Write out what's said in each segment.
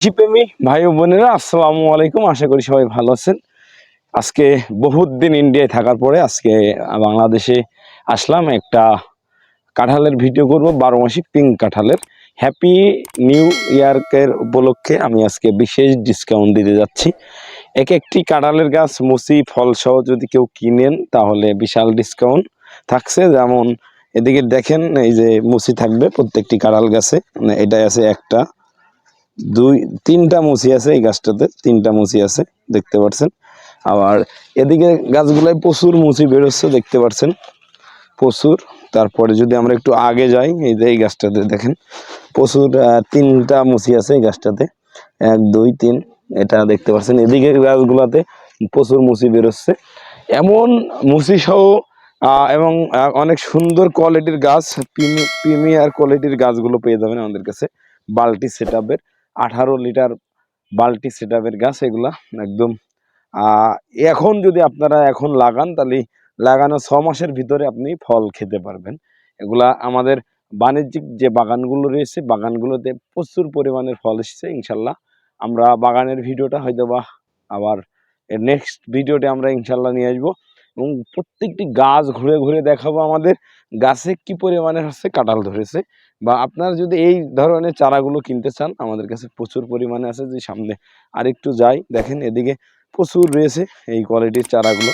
কৃষিপ্রেমী ভাই বোনেরা, আসসালামু আলাইকুম। আশা করি সবাই ভালো আছেন। আজকে বহুত দিন ইন্ডিয়ায় থাকার পরে আজকে বাংলাদেশে আসলাম একটা কাঁঠালের ভিডিও করব, বারো মাসিক পিঙ্ক কাঁঠালের। হ্যাপি নিউ ইয়ার্কের উপলক্ষে আমি আজকে বিশেষ ডিসকাউন্ট দিতে যাচ্ছি। এক একটি কাঁঠালের গাছ, মুসি, ফলসহ যদি কেউ কিনেন, তাহলে বিশাল ডিসকাউন্ট থাকছে। যেমন এদিকে দেখেন, এই যে মুসি থাকবে প্রত্যেকটি কাঁঠাল গাছে মানে এটাই আছে একটা। দুই, তিনটা মুসি আছে এই গাছটাতে, তিনটা মুসি আছে, দেখতে পাচ্ছেন আবার এদিকে গাছগুলায় প্রচুর মুসি বেরোচ্ছে, দেখতে পাচ্ছেন প্রচুর। তারপরে যদি আমরা একটু আগে যাই, এই যে এই গাছটাতে দেখেন, প্রচুর তিনটা মুসি আছে এই গাছটাতে। এক, দুই, তিন, এটা দেখতে পাচ্ছেন এদিকে গাছগুলাতে প্রচুর মুসি বেরোচ্ছে। এমন মুসি সহ এবং অনেক সুন্দর কোয়ালিটির গাছ প্রিমিয়ার কোয়ালিটির গাছগুলো পেয়ে যাবেন আমাদের কাছে। বাল্টি সেট আপের আঠারো লিটার বাল্টি সেট গাছ এগুলা একদম। এখন যদি আপনারা এখন লাগান, তাহলে লাগানো ছ মাসের ভিতরে আপনি ফল খেতে পারবেন। এগুলা আমাদের বাণিজ্যিক যে বাগানগুলো রয়েছে, বাগানগুলোতে প্রচুর পরিমাণের ফল এসেছে, ইনশাল্লাহ। আমরা বাগানের ভিডিওটা হয়তো বা আবার নেক্সট ভিডিওতে আমরা ইনশাল্লাহ নিয়ে আসব। এবং প্রত্যেকটি গাছ ঘুরে ঘুরে দেখাবো আমাদের গাছে কি পরিমাণে হচ্ছে কাঁঠাল ধরেছে বা আপনারা যদি এই ধরনের চারাগুলো কিনতে চান, আমাদের কাছে প্রচুর পরিমাণে আছে যে সামনে আরেকটু যাই, দেখেন এদিকে প্রচুর রয়েছে এই কোয়ালিটির চারাগুলো।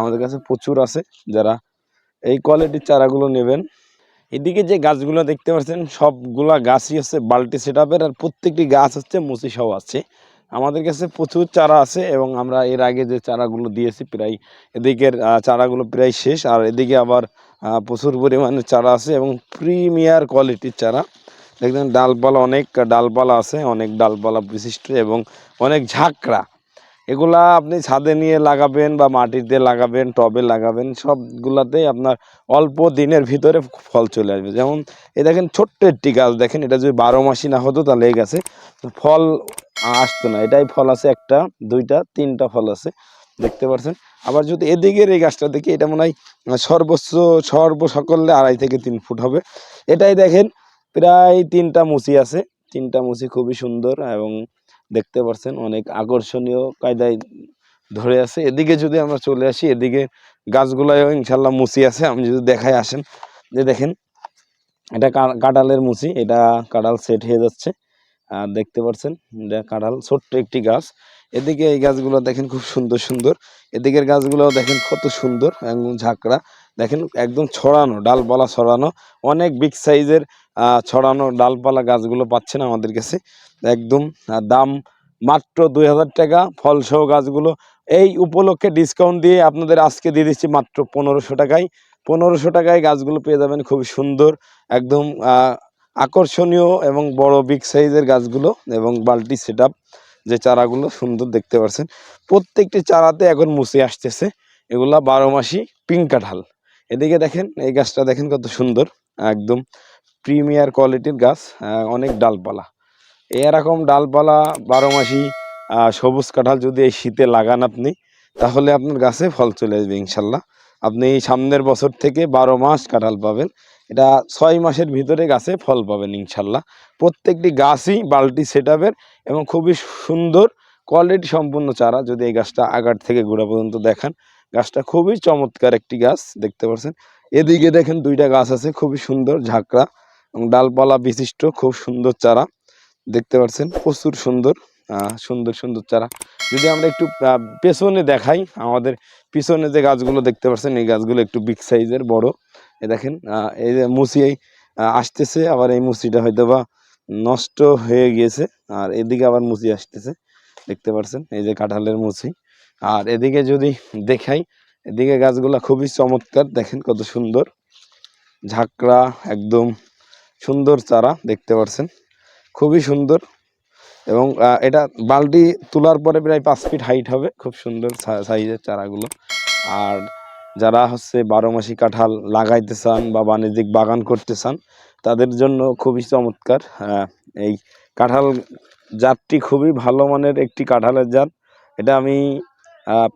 আমাদের কাছে প্রচুর আছে, যারা এই কোয়ালিটির চারাগুলো নেবেন। এদিকে যে গাছগুলো দেখতে পাচ্ছেন, সবগুলা গাছই হচ্ছে বাল্টি সেট আর প্রত্যেকটি গাছ হচ্ছে মুচি সহ আছে। আমাদের কাছে প্রচুর চারা আছে এবং আমরা এর আগে যে চারাগুলো দিয়েছি প্রায় এদিকের চারাগুলো প্রায় শেষ। আর এদিকে আবার প্রচুর পরিমাণে চারা আছে এবং প্রিমিয়ার কোয়ালিটির চারা। দেখবেন ডালপালা অনেক, ডালপালা আছে, অনেক ডালপালা বিশিষ্ট এবং অনেক ঝাঁকড়া। এগুলা আপনি ছাদে নিয়ে লাগাবেন বা মাটিতে লাগাবেন, টবে লাগাবেন, সবগুলাতেই আপনার অল্প দিনের ভিতরে ফল চলে আসবে। যেমন এই দেখেন ছোট্ট একটি গাছ, দেখেন এটা যদি বারো মাসি না হতো তাহলে এই গাছে ফল আসতো না। এটাই ফল আছে একটা, দুইটা, তিনটা ফল আছে। দেখতে পাচ্ছেন আবার যদি এদিকের এই গাছটা দেখি, এটা মনে হয় সর্বোচ্চ, সর্ব সকলে আড়াই থেকে তিন ফুট হবে। এটাই দেখেন, প্রায় তিনটা মুচি আছে। তিনটা মুচি খুবই সুন্দর এবং দেখতে পাচ্ছেন অনেক আকর্ষণীয় কায়দায় ধরে আছে। এদিকে যদি আমরা চলে আসি, এদিকে গাছগুলায়ও ইনশাল্লাহ মুচি আছে। আমি যদি দেখায় আসেন, যে দেখেন, এটা কা- কাঁঠালের মুচি, এটা কাঁঠাল সেট হয়ে যাচ্ছে। আর দেখতে পাচ্ছেন এটা কাঁঠাল, ছোট্ট একটি গাছ। এদিকে এই গাছগুলো দেখেন খুব সুন্দর সুন্দর। এদিকের গাছগুলো দেখেন কত সুন্দর একদম ঝাঁকড়া। দেখেন একদম ছড়ানো, ডালপালা ছড়ানো, অনেক বিগ সাইজের ছড়ানো ডালপালা গাছগুলো পাচ্ছেন আমাদের কাছে। একদম দাম মাত্র দুই হাজার টাকা, ফলসহ গাছগুলো। এই উপলক্ষে ডিসকাউন্ট দিয়ে আপনাদের আজকে দিয়ে দিচ্ছি মাত্র পনেরোশো টাকায়। পনেরোশো টাকায় গাছগুলো পেয়ে যাবেন খুব সুন্দর। একদম আকর্ষণীয় এবং বড় বিগ সাইজের গাছগুলো এবং বাল্টি সেট যে চারাগুলো সুন্দর দেখতে পাচ্ছেন প্রত্যেকটি চারাতে এখন মুছে আসতেছে। এগুলা বারো মাসি পিঙ্ক কাঁঠাল। এদিকে দেখেন, এই গাছটা দেখেন কত সুন্দর। একদম প্রিমিয়ার কোয়ালিটির গাছ অনেক ডালপালা। এরকম ডালপালা বারো মাসি সবুজ কাঁঠাল যদি এই শীতে লাগান আপনি, তাহলে আপনার গাছে ফল চলে আসবে ইনশাল্লাহ। আপনি সামনের বছর থেকে বারো মাস কাঁঠাল পাবেন। এটা ছয় মাসের ভিতরে গাছে ফল পাবেন ইনশাল্লাহ। প্রত্যেকটি গাছই বাল্টি সেট এবং খুবই সুন্দর কোয়ালিটি সম্পূর্ণ চারা। যদি এই গাছটা আগার থেকে গোড়া পর্যন্ত দেখান, গাছটা খুবই চমৎকার একটি গাছ, দেখতে পাচ্ছেন এদিকে দেখেন দুইটা গাছ আছে, খুবই সুন্দর ঝাঁকড়া এবং ডালপালা বিশিষ্ট, খুব সুন্দর চারা, দেখতে পাচ্ছেন প্রচুর সুন্দর সুন্দর সুন্দর চারা। যদি আমরা একটু পেছনে দেখাই, আমাদের পিছনে যে গাছগুলো দেখতে পাচ্ছেন এই গাছগুলো একটু বিগ সাইজের বড়। এ দেখেন এই যে মুসি এই, আসতেছে আবার এই মুসিটা হয়তো বা নষ্ট হয়ে গিয়েছে আর এদিকে আবার মুসি আসতেছে দেখতে পাচ্ছেন এই যে কাঁঠালের মুসি। আর এদিকে যদি দেখাই এদিকে গাছগুলা খুবই চমৎকার দেখেন কত সুন্দর। ঝাঁকড়া একদম সুন্দর চারা দেখতে পাচ্ছেন খুবই সুন্দর। এবং এটা বালতি তোলার পরে প্রায় পাঁচ ফিট হাইট হবে খুব সুন্দর সাইজের চারাগুলো। আর যারা হচ্ছে বারো মাসি কাঁঠাল লাগাইতে চান বা বাণিজ্যিক বাগান করতে চান, তাদের জন্য খুবই চমৎকার। এই কাঁঠাল জাতটি খুবই ভালো মানের একটি কাঁঠালের জাত। এটা আমি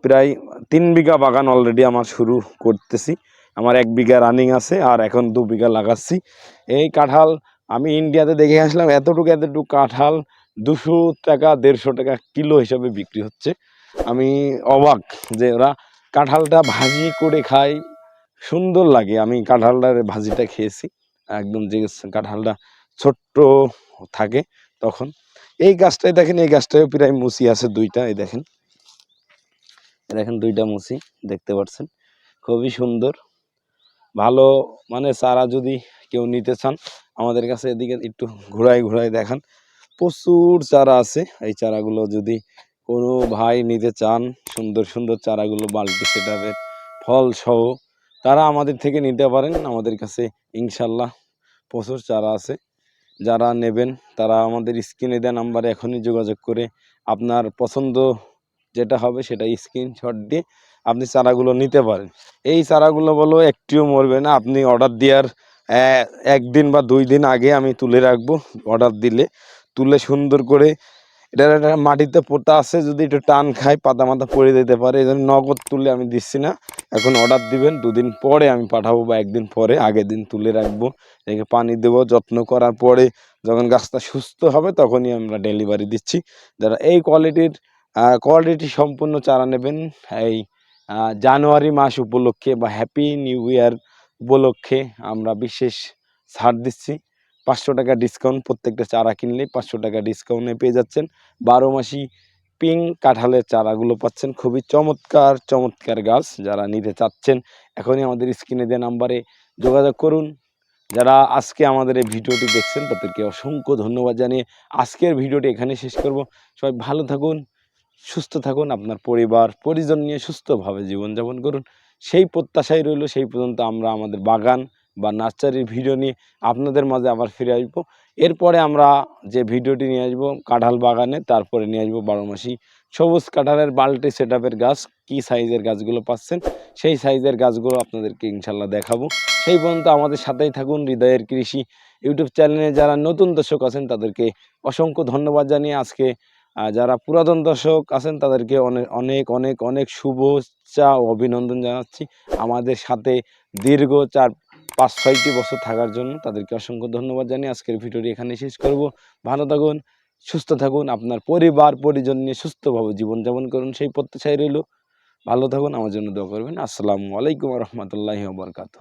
প্রায় তিন বিঘা বাগান অলরেডি আমার শুরু করতেছি। আমার এক বিঘা রানিং আছে আর এখন দু বিঘা লাগাচ্ছি। এই কাঁঠাল আমি ইন্ডিয়াতে দেখে আসলাম, এতটুকু এতটুকু কাঁঠাল দুশো টাকা, দেড়শো টাকা কিলো হিসাবে বিক্রি হচ্ছে। আমি অবাক যে ওরা কাঁঠালটা ভাজি করে খাই। সুন্দর লাগে। আমি কাঁঠালটার ভাজিটা খেয়েছি। একদম যে কাঁঠালটা ছোট্ট থাকে তখন। এই গাছটাই দেখেন, এই গাছটায় প্রায় মুসি আছে দুইটা, এই দেখেন। দেখেন দুইটা মুসি, দেখতে পাচ্ছেন? খুবই সুন্দর। ভালো মানে চারা যদি কেউ নিতে চান, আমাদের কাছে এদিকে একটু ঘোরায় ঘোরায় দেখান। প্রচুর চারা আছে। এই চারাগুলো যদি কোনো ভাই নিতে চান, সুন্দর সুন্দর চারাগুলো বালতি সেটাবের ফল সহ, তারা আমাদের থেকে নিতে পারেন। আমাদের কাছে ইনশাল্লাহ প্রচুর চারা আছে। যারা নেবেন, তারা আমাদের স্ক্রিনে দেওয়া নাম্বারে এখনই যোগাযোগ করে আপনার পছন্দ যেটা হবে সেটা স্ক্রিনশট দিয়ে আপনি চারাগুলো নিতে পারেন। এই চারাগুলো বলো, একটিও মরবে না। আপনি অর্ডার দেওয়ার একদিন বা দুই দিন আগে আমি তুলে রাখব। অর্ডার দিলে তুলে সুন্দর করে এটা একটা মাটিতে পোতা আছে, যদি একটু টান খায়, পাতা মাথা পড়ে যেতে পারে, এই জন্য নগদ তুলে আমি দিচ্ছি না। এখন অর্ডার দিবেন, দুদিন পরে আমি পাঠাবো বা একদিন পরে, আগের দিন তুলে রাখব। একে পানি দেবো, যত্ন করার পরে যখন গাছটা সুস্থ হবে, তখনই আমরা ডেলিভারি দিচ্ছি। যারা এই কোয়ালিটির কোয়ালিটি সম্পূর্ণ চারা নেবেন, এই জানুয়ারি মাস উপলক্ষে বা হ্যাপি নিউ ইয়ার উপলক্ষে আমরা বিশেষ ছাড় দিচ্ছি। পাঁচশো টাকা ডিসকাউন্ট প্রত্যেকটা চারা কিনলে পাঁচশো টাকা ডিসকাউন্টে পেয়ে যাচ্ছেন। বারো মাসি পিং কাঁঠালের চারাগুলো পাচ্ছেন। খুবই চমৎকার চমৎকার গাছ যারা নিতে চাচ্ছেন, এখনই আমাদের স্ক্রিনে দেওয়া নাম্বারে যোগাযোগ করুন। যারা আজকে আমাদের এই ভিডিওটি দেখছেন, তাদেরকে অসংখ্য ধন্যবাদ জানিয়ে আজকের ভিডিওটি এখানে শেষ করব। সবাই ভালো থাকুন, সুস্থ থাকুন, আপনার পরিবার, পরিজন নিয়ে সুস্থভাবে জীবনযাপন করুন। সেই প্রত্যাশাই রইল, সেই পর্যন্ত আমরা আমাদের বাগান বা নার্সারির ভিডিও নিয়ে আপনাদের মাঝে আবার ফিরে আসব। এরপরে আমরা যে ভিডিওটি নিয়ে আসব, কাঁঠাল বাগানে, তারপরে নিয়ে আসব বারো মাসি সবুজ কাঁঠালের বাল্টি সেট গাছ, কী সাইজের গাছগুলো পাচ্ছেন? সেই সাইজের গাছগুলো আপনাদেরকে ইনশাল্লাহ দেখাবো। সেই পর্যন্ত আমাদের সাথেই থাকুন, হৃদয়ের কৃষি ইউটিউব চ্যানেলে যারা নতুন দর্শক আছেন, তাদেরকে অসংখ্য ধন্যবাদ জানিয়ে আজকে যারা পুরাতন দর্শক আছেন, তাদেরকে অনেক অনেক অনেক শুভেচ্ছা ও অভিনন্দন জানাচ্ছি। আমাদের সাথে দীর্ঘ চার পাঁচ, ছয়টি বছর থাকার জন্য তাদেরকে অসংখ্য ধন্যবাদ জানিয়ে আজকের ভিডিওটি এখানে শেষ করব। ভালো থাকুন, সুস্থ থাকুন, আপনার পরিবার, পরিজন নিয়ে সুস্থভাবে জীবনযাপন করুন, সেই প্রত্যাশায় রইল। ভালো থাকুন, আমার জন্য দোয়া করবেন। আসসালামু আলাইকুম রহমতুল্লাহ বরকাত